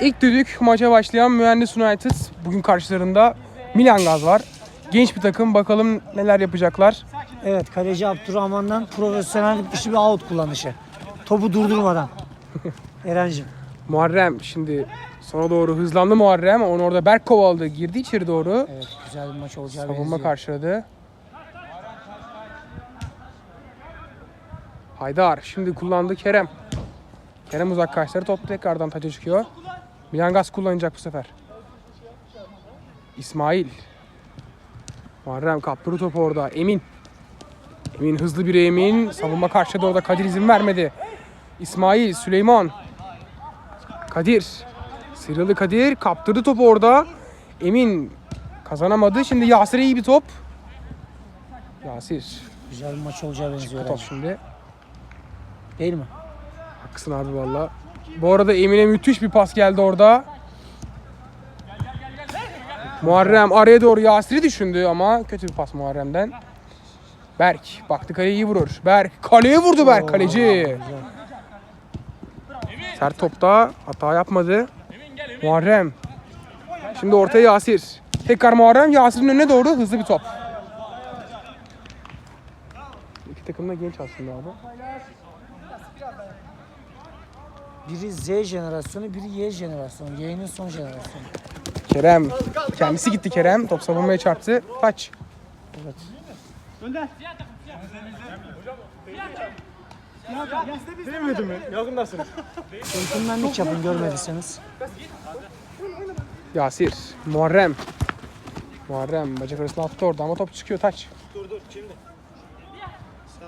İlk düdük maça başlayan Mühendis United. Bugün karşılarında Milan Gaz var. Genç bir takım. Bakalım neler yapacaklar. Evet kaleci Abdurrahman'dan profesyonel dışı bir out kullanışı. Topu durdurmadan. Eren'cim. Muharrem şimdi sona doğru hızlandı Muharrem. Onu orada Berk kovaladı. Girdi içeri doğru. Evet güzel bir maç olacağı Savunma benziyor. karşıladı. Haydar şimdi kullandı Kerem. Kerem uzak karşıları top tekrardan taça çıkıyor. Milan Gaz kullanacak bu sefer. İsmail. Muharrem kaptırdı topu orada. Emin. Emin hızlı bir Emin. Savunma karşıladı orada. Kadir izin vermedi. İsmail, Süleyman. Kadir. Sıyrıldı Kadir. Kaptırdı topu orada. Emin kazanamadı. Şimdi Yasir'e iyi bir top. Yasir. Güzel bir maç olacağı benziyor. Top Eren'cim. şimdi. Değil mi? Haklısın abi valla. Bu arada Emin'e müthiş bir pas geldi orada. Muharrem araya doğru Yasir'i düşündü ama kötü bir pas Muharrem'den. Berk baktı kaleye iyi vurur. Berk kaleye vurdu Berk kaleci. Sert topta hata yapmadı. Muharrem. Şimdi ortaya Yasir. Tekrar Muharrem Yasir'in önüne doğru hızlı bir top. İki takım da genç aslında abi. Biri Z jenerasyonu, biri Y jenerasyonu. Y'nin son jenerasyonu. Kerem. Kendisi gitti Kerem. Top savunmaya çarptı. Taç. Evet. Centilmenlik yapın görmediyseniz. Yasir. Muharrem. Muharrem bacak arasına attı orada ama top çıkıyor taç.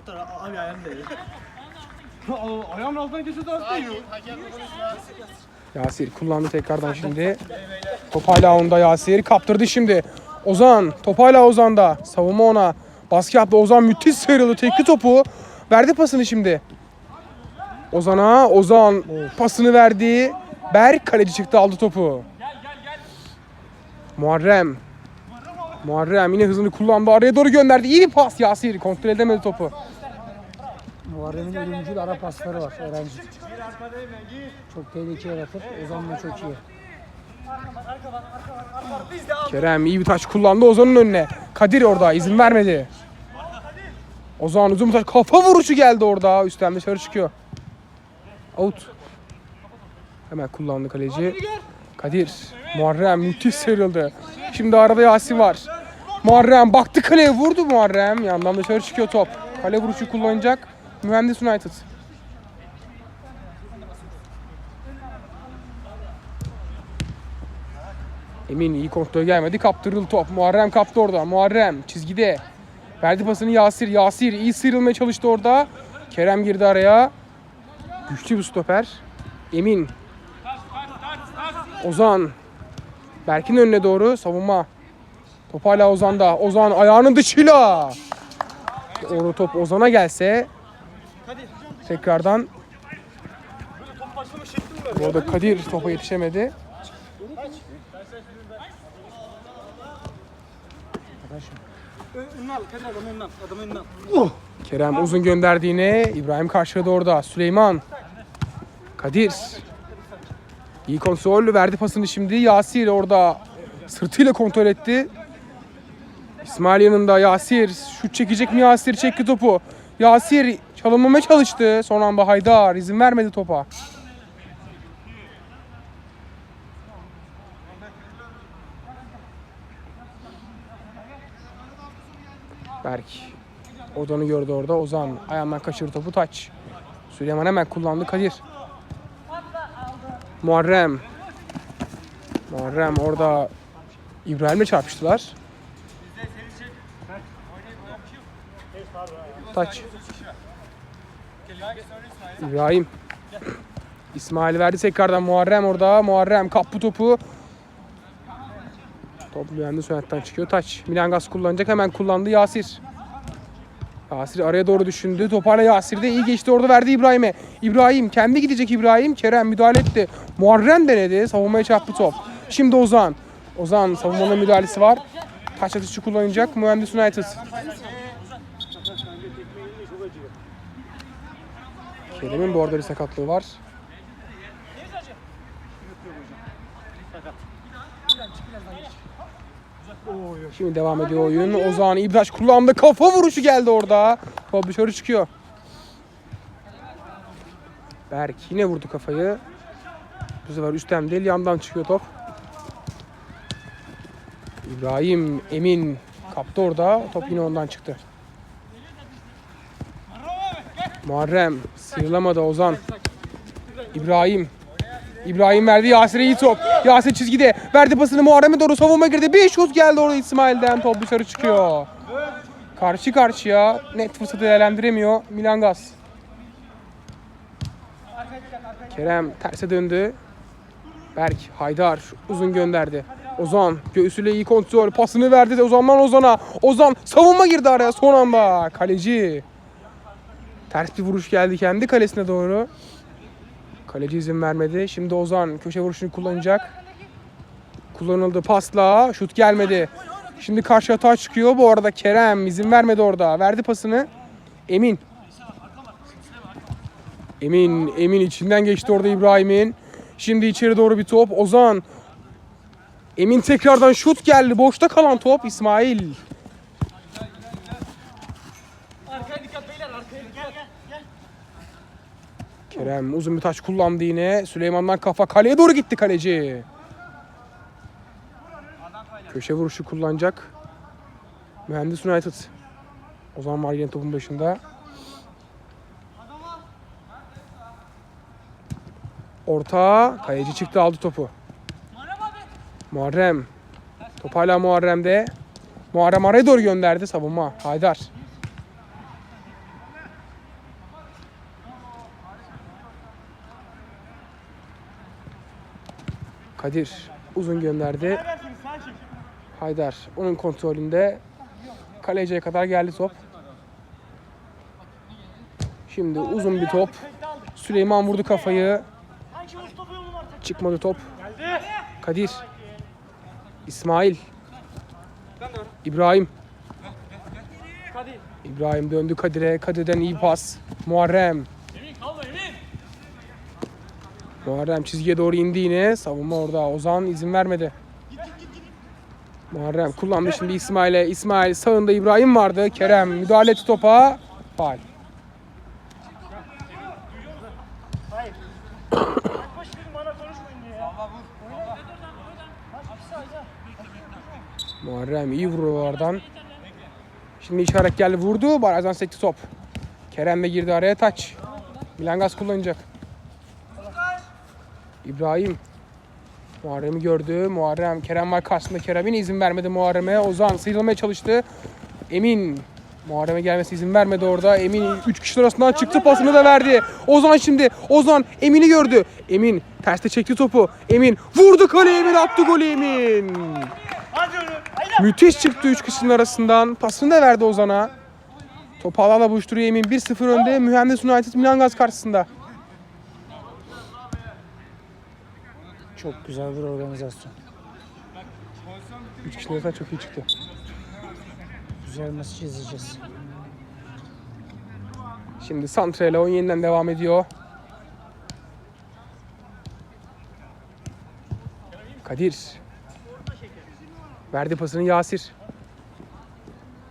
Abi ayağım değil. Ayağımın altından geçiyor da değil. Yasir kullandı tekrardan şimdi. Top hala onda Yasir. Kaptırdı şimdi. Ozan. Top hala Ozan'da. Savunma ona. Baskı yaptı. Ozan müthiş sıyrıldı. Tekli topu. Verdi pasını şimdi. Ozan'a. Ozan pasını verdi. Berk kaleci çıktı aldı topu. Muharrem. Muharrem yine hızını kullandı. Araya doğru gönderdi. İyi bir pas Yasir. Kontrol edemedi topu. Muharrem'in ölümcül ara pasları var Eren'cim. Çok tehlike yaratır. Ozan da çok iyi. Kerem iyi bir taç kullandı Ozan'ın önüne. Kadir orada izin vermedi. Ozan uzun bir taç kafa vuruşu geldi orada. Üstten dışarı çıkıyor. Out. Hemen kullandı kaleci. Kadir. Muharrem müthiş sıyrıldı. Şimdi arada Yasin var. Muharrem baktı kaleye vurdu Muharrem. Yandan dışarı çıkıyor top. Kale vuruşu kullanacak. Mühendis United. Emin iyi kontrol gelmedi. Kaptırıldı top. Muharrem kaptı orada. Muharrem çizgide. Verdi pasını Yasir. Yasir iyi sıyrılmaya çalıştı orada. Kerem girdi araya. Güçlü bir stoper. Emin. Ozan. Berk'in önüne doğru savunma. Top hala Ozan'da. Ozan ayağının dışıyla. Orada top Ozan'a gelse tekrardan bu arada Kadir topa yetişemedi. Al. Kerem uzun gönderdiğine İbrahim karşıladı orada. Süleyman. Kadir. İyi kontrol verdi pasını şimdi. Yasir orada sırtıyla kontrol etti. İsmail yanında Yasir. Şut çekecek mi Yasir? Çekti topu. Yasir çalınmamaya çalıştı. Son anda Haydar izin vermedi topa. Berk. Ozan'ı gördü orada. Ozan ayağından kaçırdı topu taç. Süleyman hemen kullandı Kadir. Muharrem. Muharrem orada İbrahim'le çarpıştılar. Taç. İbrahim. İsmail verdi tekrardan Muharrem orada. Muharrem kapı topu. Top mühendis yönetten çıkıyor. Taç. Milan Gaz kullanacak. Hemen kullandı Yasir. Yasir araya doğru düşündü. Toparla Yasir de iyi geçti orada verdi İbrahim'e. İbrahim kendi gidecek İbrahim. Kerem müdahale etti. Muharrem denedi. Savunmaya çarptı top. Şimdi Ozan. Ozan savunmanın müdahalesi var. Taç atışı kullanacak Mühendis United. Kerem'in bu arada bir sakatlığı var. Şimdi devam ediyor oyun. Ozan İbraş kullandı. Kafa vuruşu geldi orada. Top dışarı çıkıyor. Berk yine vurdu kafayı. Bu sefer üstten değil yandan çıkıyor top. İbrahim Emin kaptı orada. Top yine ondan çıktı. Muharrem sıyrılamadı Ozan. İbrahim. İbrahim verdi Yasir'e iyi top. Yasir çizgide. Verdi pasını Muharrem'e doğru savunma girdi. Bir şut geldi orada İsmail'den. Top dışarı çıkıyor. Karşı karşıya. Net fırsatı değerlendiremiyor Milangas. Kerem terse döndü. Berk Haydar uzun gönderdi. Ozan göğsüyle iyi kontrol. Pasını verdi de Ozan'dan Ozan'a. Ozan savunma girdi araya son anda. Kaleci. Ters bir vuruş geldi kendi kalesine doğru. Kaleci izin vermedi. Şimdi Ozan köşe vuruşunu kullanacak. Kullanıldı pasla. Şut gelmedi. Şimdi karşı hata çıkıyor. Bu arada Kerem izin vermedi orada. Verdi pasını. Emin. Emin, Emin içinden geçti orada İbrahim'in. Şimdi içeri doğru bir top. Ozan. Emin tekrardan şut geldi. Boşta kalan top İsmail. Kerem uzun bir taç kullandı yine. Süleyman'dan kafa kaleye doğru gitti kaleci. Köşe vuruşu kullanacak. Mühendis United. O zaman var yine topun başında. Orta. Kaleci çıktı aldı topu. Muharrem. Top hala Muharrem'de. Muharrem araya doğru gönderdi savunma. Haydar. Kadir uzun gönderdi. Haydar onun kontrolünde kaleciye kadar geldi top. Şimdi uzun bir top. Süleyman vurdu kafayı. Çıkmadı top. Kadir. İsmail. İbrahim. İbrahim döndü Kadir'e. Kadir'den iyi pas. Muharrem. Muharrem çizgiye doğru indi yine. Savunma orada. Ozan izin vermedi. Muharrem kullandı şimdi İsmail'e. İsmail sağında İbrahim vardı. Kerem müdahale topa. Faal. Muharrem iyi oradan. Şimdi işaret geldi vurdu. Barazan sekti top. Kerem de girdi araya taç. Milangas kullanacak. İbrahim. Muharrem'i gördü. Muharrem Kerem var karşısında. Kerem'in izin vermedi Muharrem'e. Ozan sıyrılmaya çalıştı. Emin. Muharrem'e gelmesi izin vermedi orada. Emin 3 kişi arasından çıktı pasını da verdi. Ozan şimdi. Ozan Emin'i gördü. Emin terste çekti topu. Emin vurdu kaleye Emin attı golü Emin. Müthiş çıktı üç kişinin arasından. Pasını da verdi Ozan'a. Topu alana buluşturuyor Emin. 1-0 önde Mühendis United Milan Gaz karşısında. Çok güzel bir organizasyon. Üç kişinin arasından çok iyi çıktı. Güzel maçı izleyeceğiz. Şimdi Santra ile oyun yeniden devam ediyor. Kadir. Verdi pasını Yasir.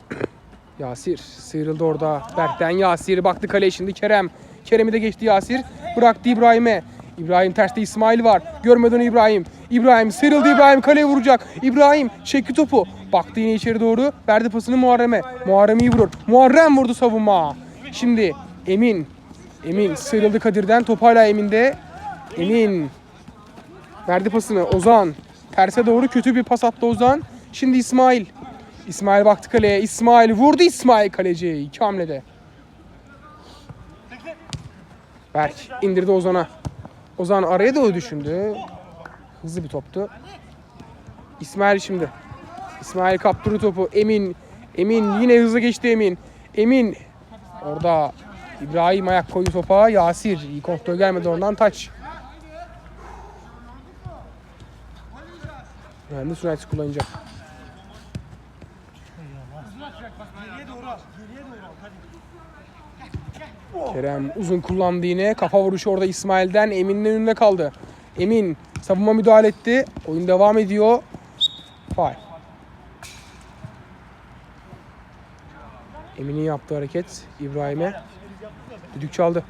Yasir sıyrıldı orada. Berk'ten Yasir baktı kaleye şimdi Kerem. Kerem'i de geçti Yasir. Bıraktı İbrahim'e. İbrahim terste İsmail var. Görmeden İbrahim. İbrahim sıyrıldı İbrahim kaleye vuracak. İbrahim çekti topu. Baktı yine içeri doğru. Verdi pasını Muharrem'e. Muharrem iyi vurur. Muharrem vurdu savunma. Şimdi Emin. Emin sıyrıldı Kadir'den. Top hala Emin'de. Emin. Verdi pasını Ozan. Terse doğru kötü bir pas attı Ozan. Şimdi İsmail. İsmail baktı kaleye. İsmail vurdu İsmail kaleci. İki hamlede. Berk indirdi Ozan'a. Ozan araya doğru düşündü. Hızlı bir toptu. İsmail şimdi. İsmail kaptırdı topu. Emin. Emin yine hızlı geçti Emin. Emin. Orada İbrahim ayak koydu topa. Yasir. iyi kontrol gelmedi ondan taç. Mühendis United kullanacak. Geriye doğru al. Geriye doğru al. Hadi. Kerem uzun kullandı yine. Kafa vuruşu orada İsmail'den. Emin'in önünde kaldı. Emin Savunma müdahale etti. Oyun devam ediyor. Faal. Emin'in yaptığı hareket İbrahim'e. Düdük çaldı.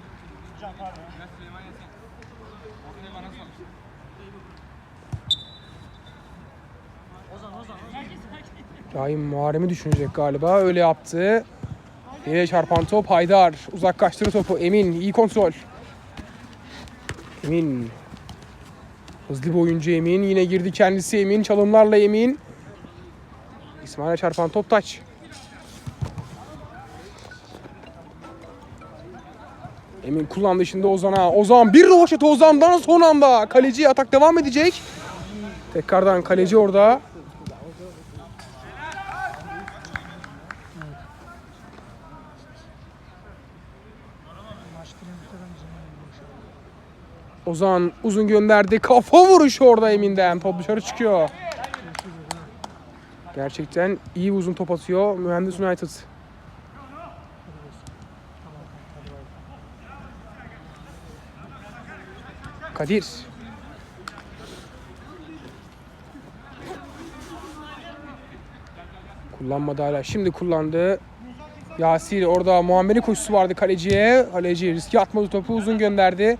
İbrahim Muharrem'i düşünecek galiba. Öyle yaptı. Yine çarpan top Haydar. Uzaklaştırdı topu. Emin iyi kontrol. Emin. Hızlı bir oyuncu Emin. Yine girdi kendisi Emin. Çalımlarla Emin. İsmail'e çarpan top taç. Emin kullandı şimdi Ozan'a. Ozan bir rovaşat Ozan'dan son anda. Kaleci atak devam edecek. Tekrardan kaleci orada. Ozan uzun gönderdi. Kafa vuruşu orada Emin'den. Top dışarı çıkıyor. Gerçekten iyi uzun top atıyor Mühendis United. Kadir. Kullanmadı hala. Şimdi kullandı. Yasir orada Muammer'in koşusu vardı kaleciye. Kaleci riske atmadı topu uzun gönderdi.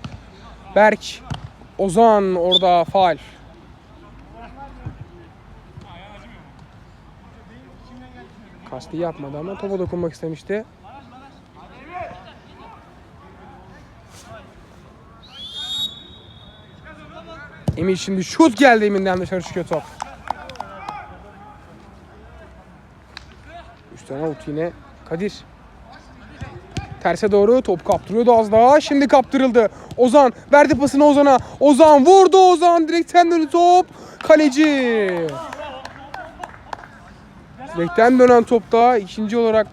Berk. Ozan orada faal. Kasti yapmadı ama topa dokunmak istemişti. Emir şimdi şut geldi Emin'den dışarı çıkıyor top. Üstten out yine Kadir. Terse doğru top kaptırıyordu az daha. Şimdi kaptırıldı. Ozan verdi pasını Ozan'a. Ozan vurdu Ozan. Direkten döndü top. Kaleci. Direkten dönen topta ikinci olarak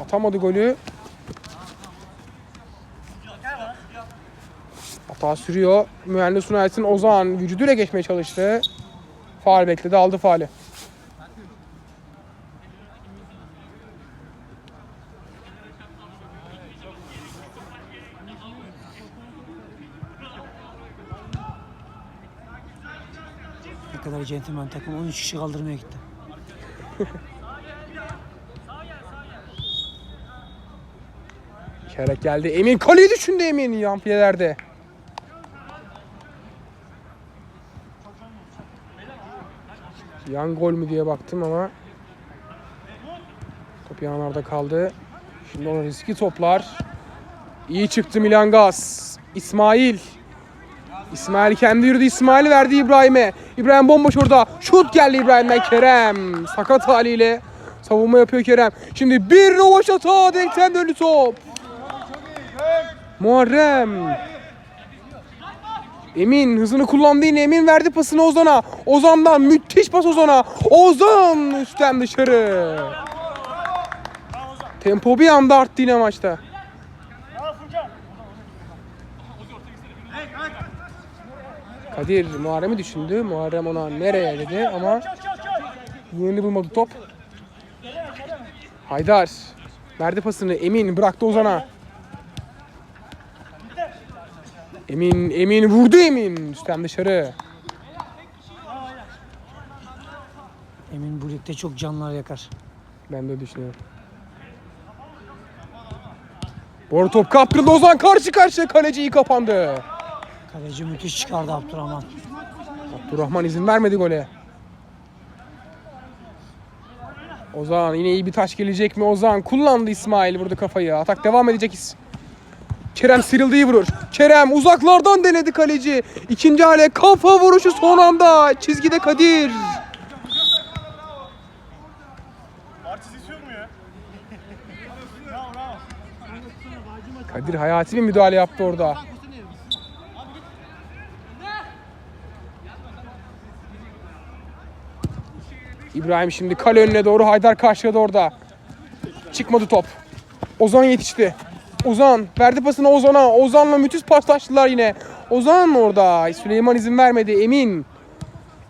atamadı golü. Hata sürüyor. Mühendis United'ın Ozan vücuduyla geçmeye çalıştı. Faal bekledi aldı faali. Kadar centilmen takım 13 kişi kaldırmaya gitti. İşaret geldi. Emin kaleyi düşündü Emin yan filelerde. Yan gol mü diye baktım ama top yanlarda kaldı. Şimdi onu riski toplar. İyi çıktı Milan Gaz. İsmail. İsmail kendi yürüdü. İsmail verdi İbrahim'e. İbrahim bomboş orada. Şut geldi İbrahim'den Kerem. Sakat haliyle savunma yapıyor Kerem. Şimdi bir rovaşata direkten döndü top. Muharrem. Emin hızını kullandı yine. Emin verdi pasını Ozan'a. Ozan'dan müthiş pas Ozan'a. Ozan üstten dışarı. Tempo bir anda arttı yine maçta. Kadir Muharrem'i düşündü. Muharrem ona nereye dedi ama yerini bulmadı top. Haydar verdi pasını. Emin bıraktı Ozan'a. Emin, Emin vurdu Emin. Üstten dışarı. Emin bu ligde çok canlar yakar. Ben de düşünüyorum. Arada top kaptırıldı. Ozan karşı karşıya kaleci iyi kapandı. Kaleci müthiş çıkardı Abdurrahman. Abdurrahman izin vermedi gole. Ozan yine iyi bir taş gelecek mi? Ozan kullandı İsmail vurdu kafayı. Atak devam edecek. Kerem sıyrıldı iyi vurur. Kerem uzaklardan denedi kaleci. İkinci hale kafa vuruşu son anda. Çizgide Kadir. Kadir hayati bir müdahale yaptı orada. İbrahim şimdi kale önüne doğru Haydar karşıladı orada. Çıkmadı top. Ozan yetişti. Ozan verdi pasını Ozan'a. Ozan'la müthiş paslaştılar yine. Ozan orada. Süleyman izin vermedi. Emin.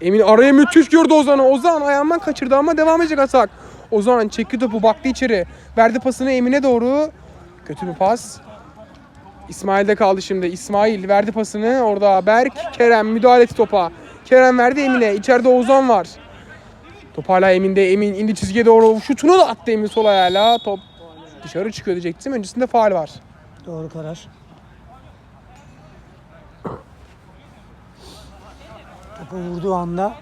Emin araya müthiş gördü Ozan'ı. Ozan ayağından kaçırdı ama devam edecek atak. Ozan çekti topu baktı içeri. Verdi pasını Emin'e doğru. Kötü bir pas. İsmail'de kaldı şimdi. İsmail verdi pasını. Orada Berk. Kerem müdahale etti topa. Kerem verdi Emin'e. İçeride Ozan var. Top hala Emin'de. Emin indi çizgiye doğru. Şutunu da attı Emin sol ayağıyla. Top dışarı çıkıyor diyecektim. Öncesinde faal var. Doğru karar. Topu vurduğu anda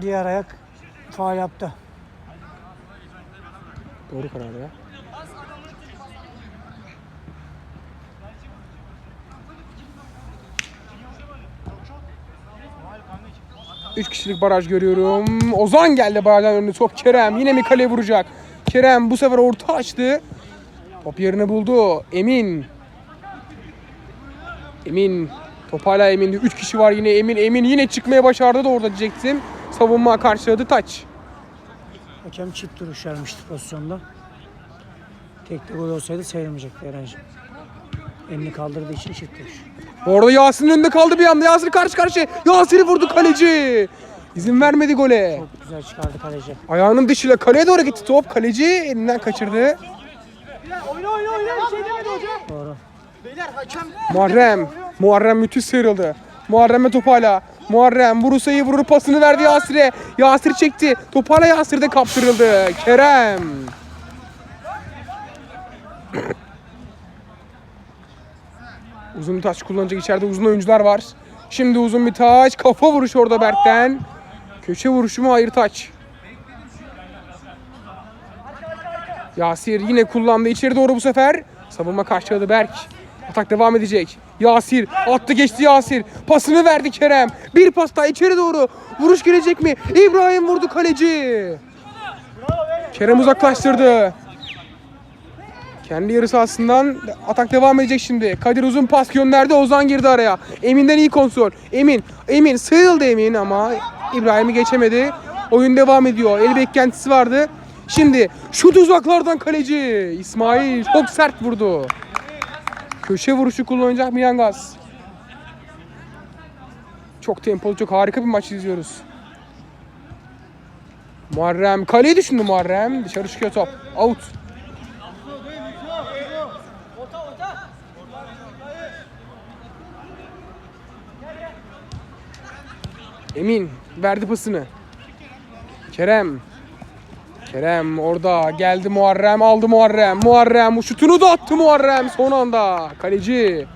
diğer ayak faal yaptı. Doğru karar ya. Üç kişilik baraj görüyorum. Ozan geldi barajdan önüne top Kerem. Yine mi kaleye vuracak? Kerem bu sefer orta açtı. Top yerini buldu. Emin. Emin. Top hala Emin'de. Üç kişi var yine Emin. Emin yine çıkmaya başardı da orada diyecektim. Savunma karşıladı taç. Hakem çift duruş vermişti pozisyonda. Tek de gol olsaydı sayılmayacaktı Eren'cim. Elini kaldırdığı için duruş. Orada Yasin'in önünde kaldı bir anda. Yasir karşı karşıya. Yasir'i vurdu kaleci. İzin vermedi gole. Çok güzel çıkardı kaleci. Ayağının dışıyla kaleye doğru gitti top. Kaleci elinden kaçırdı. Oyna oyna oyna bir şey demedi hocam. Doğru. Beyler hakem. Muharrem. Muharrem müthiş sıyrıldı. Muharrem'e top hala. Muharrem vurursa iyi vurur pasını verdi Yasir'e. Yasir çekti. Top hala Yasir'de kaptırıldı. Kerem. Uzun bir taç kullanacak içeride uzun oyuncular var. Şimdi uzun bir taç. Kafa vuruş orada Berk'ten. Köşe vuruşu mu? Hayır taç. Yasir yine kullandı içeri doğru bu sefer. Savunma karşıladı Berk. Atak devam edecek. Yasir attı geçti Yasir. Pasını verdi Kerem. Bir pas daha içeri doğru. Vuruş gelecek mi? İbrahim vurdu kaleci. Kerem uzaklaştırdı. Kendi yarı sahasından atak devam edecek şimdi. Kadir uzun pas gönderdi. Ozan girdi araya. Emin'den iyi kontrol. Emin. Emin sıyrıldı Emin ama İbrahim'i geçemedi. Oyun devam ediyor. El beklentisi vardı. Şimdi şut uzaklardan kaleci. İsmail çok sert vurdu. Köşe vuruşu kullanacak Miyangaz. Çok tempolu, çok harika bir maç izliyoruz. Muharrem kaleye düşündü Muharrem. Dışarı çıkıyor top. Out. Emin verdi pasını. Kerem. Kerem orada geldi Muharrem aldı Muharrem. Muharrem şutunu da attı Muharrem son anda. Kaleci.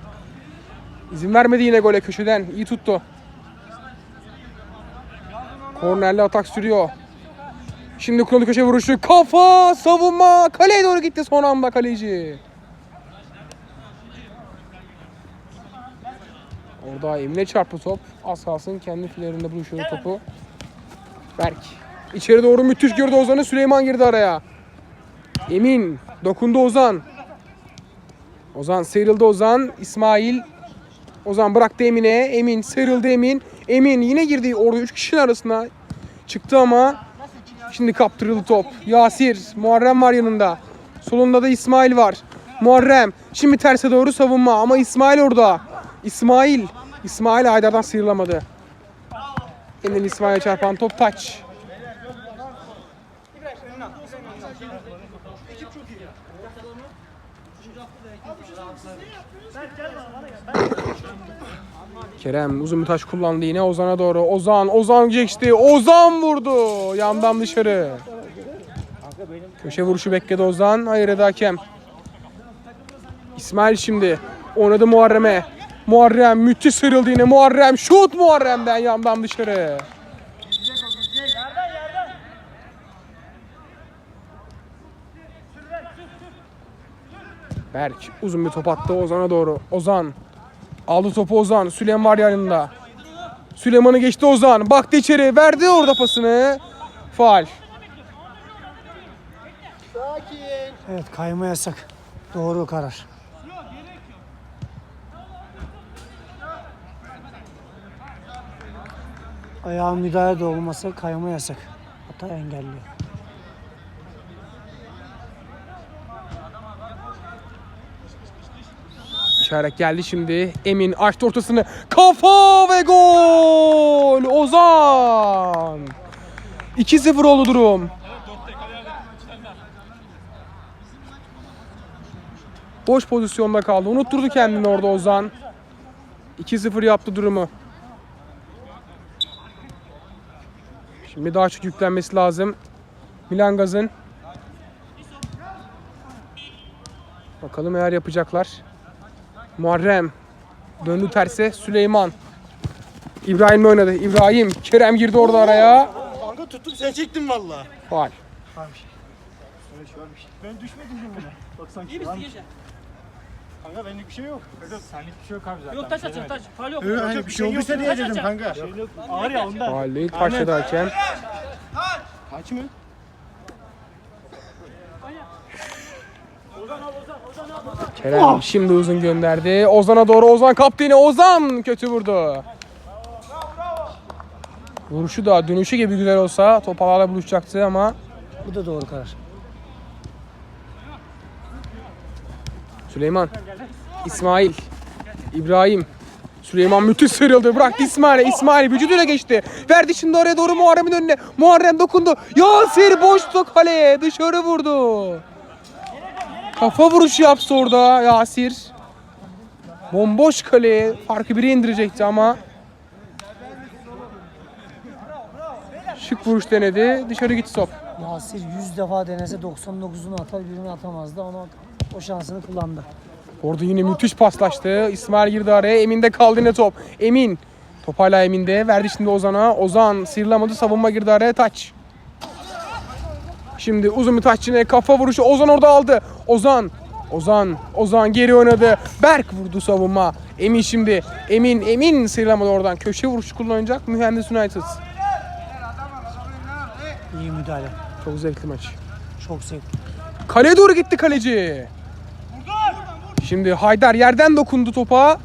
İzin vermedi yine gole köşeden. İyi tuttu. Kornerli atak sürüyor. Şimdi kullandı köşe vuruşu. Kafa savunma. Kaleye doğru gitti son anda kaleci. Orada Emine çarptı top. Az kalsın kendi filerinde buluşuyordu topu. Berk. İçeri doğru müthiş girdi Ozan'ı. Süleyman girdi araya. Emin. Dokundu Ozan. Ozan sıyrıldı Ozan. İsmail. Ozan bıraktı Emin'e. Emin sıyrıldı Emin. Emin yine girdi orada 3 kişinin arasına. Çıktı ama şimdi kaptırıldı top. Yasir. Muharrem var yanında. Solunda da İsmail var. Muharrem. Şimdi terse doğru savunma ama İsmail orada. İsmail. İsmail Haydar'dan sıyrılamadı. Elinden İsmail'e çarpan top taç. Kerem uzun bir taş kullandı yine Ozan'a doğru. Ozan, Ozan geçti. Ozan vurdu. Yandan dışarı. Köşe vuruşu bekledi Ozan. Hayır eda hakem. İsmail şimdi. Oynadı Muharrem'e. Muharrem müthiş sıyrıldı yine. Muharrem şut Muharrem'den yandan dışarı. Berk uzun bir top attı Ozan'a doğru. Ozan aldı topu Ozan. Süleyman var yanında. Süleyman'ı geçti Ozan. Baktı içeri. Verdi orada pasını. Faal. Evet kayma yasak. Doğru karar. Ayağın müdahale de kayma yasak. Hata engelliyor. İşaret geldi şimdi. Emin açtı ortasını. Kafa ve gol! Ozan! 2-0 oldu durum. Boş pozisyonda kaldı. Unutturdu kendini orada Ozan. 2-0 yaptı durumu. Şimdi daha çok yüklenmesi lazım. Milan Gaz'ın. Bakalım eğer yapacaklar. Muharrem. Döndü terse. Süleyman. İbrahim oynadı. İbrahim. Kerem girdi orada araya. Kanka tuttum sen çektin valla. Faal. Ben düşmedim mi buna? Bak sanki İyi misin? Kanka benlik bir şey yok. Senlik bir şey yok abi zaten. Yok taç atın taç. Faal yok. Öyle hani bir şey olduysa diye dedim kanka. Ağır ya ondan. Değil. Taşladı hakem. Kaç mı? Kerem şimdi uzun gönderdi. Ozan'a doğru Ozan kaptı yine. Ozan kötü vurdu. Vuruşu da dönüşü gibi güzel olsa topalarla buluşacaktı ama Bu da doğru karar. Süleyman, İsmail, İbrahim. Süleyman müthiş sıyrıldı. Bıraktı İsmail'e. İsmail vücuduyla geçti. Verdi şimdi oraya doğru Muharrem'in önüne. Muharrem dokundu. Yasir boştu kaleye. Dışarı vurdu. Kafa vuruşu yaptı orada Yasir. Bomboş kaleye. Farkı bire indirecekti ama. Şık vuruş denedi. Dışarı gitti top. Nasir 100 defa denese 99'unu atar birini atamazdı. Onu o şansını kullandı. Orada yine müthiş paslaştı. İsmail girdi araya. Emin'de kaldı yine top. Emin. Top hala Emin'de. Verdi şimdi Ozan'a. Ozan sıyrılamadı. Savunma girdi araya. Taç. Şimdi uzun bir taç yine. Kafa vuruşu. Ozan orada aldı. Ozan. Ozan. Ozan geri oynadı. Berk vurdu savunma. Emin şimdi. Emin. Emin sıyrılamadı oradan. Köşe vuruşu kullanacak. Mühendis United. İyi müdahale. Çok zevkli maç. Çok zevkli. Kaleye doğru gitti kaleci. Şimdi Haydar yerden dokundu topa.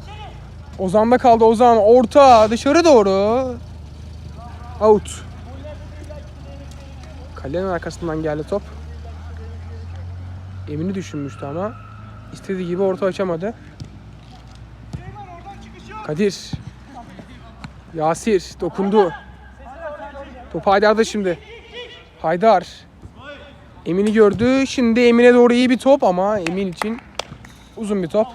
Ozan'da kaldı Ozan. Orta dışarı doğru. Out. Kalenin arkasından geldi top. Emin'i düşünmüştü ama istediği gibi orta açamadı. Kadir. Yasir dokundu. Top Haydar'da şimdi. Haydar. Emin'i gördü. Şimdi Emin'e doğru iyi bir top ama Emin için uzun bir top.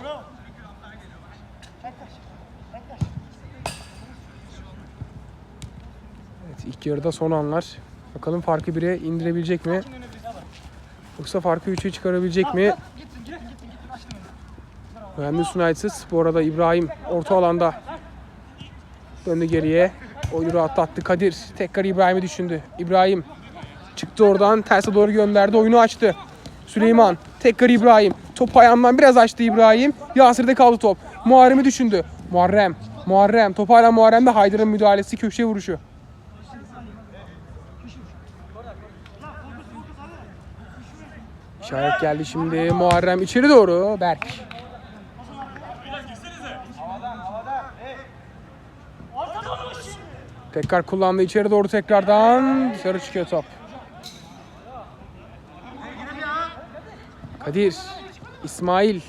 Evet ilk yarıda son anlar. Bakalım farkı 1'e indirebilecek mi? Yoksa farkı 3'e çıkarabilecek mi? Mühendis United bu arada İbrahim orta alanda döndü geriye. Oyunu rahatlattı Kadir. Tekrar İbrahim'i düşündü. İbrahim Çıktı oradan terse doğru gönderdi. Oyunu açtı. Süleyman. Tekrar İbrahim. Top ayağından biraz açtı İbrahim. Yasir'de kaldı top. Muharrem'i düşündü. Muharrem. Muharrem. Top hala Muharrem'de. Haydar'ın müdahalesi. Köşeye vuruşu. İşaret geldi şimdi. Muharrem içeri doğru. Berk. Tekrar kullandı içeri doğru tekrardan. Dışarı çıkıyor top. Kadir. İsmail.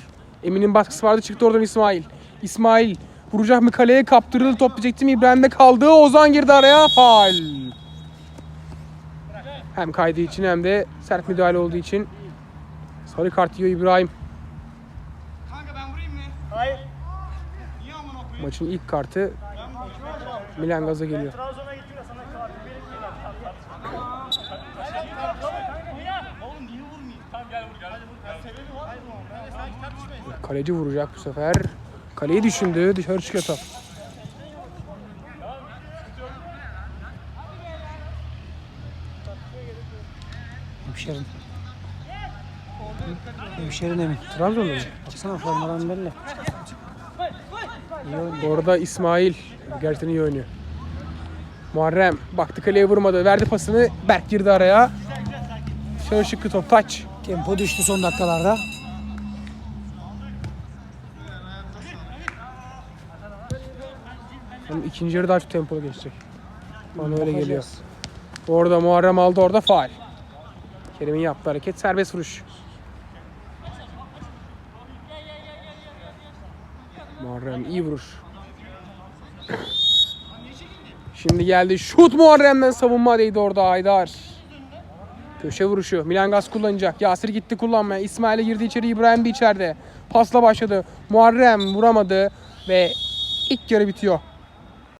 Emin'in baskısı vardı çıktı oradan İsmail. İsmail. Vuracak mı kaleye kaptırıldı top diyecektim. İbrahim'de kaldı. Ozan girdi araya. Faal. Hem kaydığı için hem de sert müdahale olduğu için sarı kart yiyor İbrahim. Kanka ben vurayım mı? Hayır. Niye amına koyayım? Maçın ilk kartı Milan Gaz'a geliyor. Kaleci vuracak bu sefer. Kaleyi düşündü. Dışarı çıkıyor top. Hemşerin. Hemşerin emin. Trabzon'da mı? Baksana formadan belli. İyi oynuyor. Bu arada İsmail gerçekten iyi oynuyor. Muharrem baktı kaleye vurmadı. Verdi pasını. Berk girdi araya. Dışarı çıktı top. Taç. Tempo düştü son dakikalarda. Ama ikinci yarı daha çok tempolu geçecek. Bana öyle geliyor. Orada Muharrem aldı orada faal. Kerim'in yaptığı hareket serbest vuruş. Muharrem iyi vuruş. Şimdi geldi şut Muharrem'den savunma değdi orada Haydar. Köşe vuruşu. Milan Gaz kullanacak. Yasir gitti kullanmaya. İsmail'e girdi içeri. İbrahim bir içeride. Pasla başladı. Muharrem vuramadı ve ilk yarı bitiyor.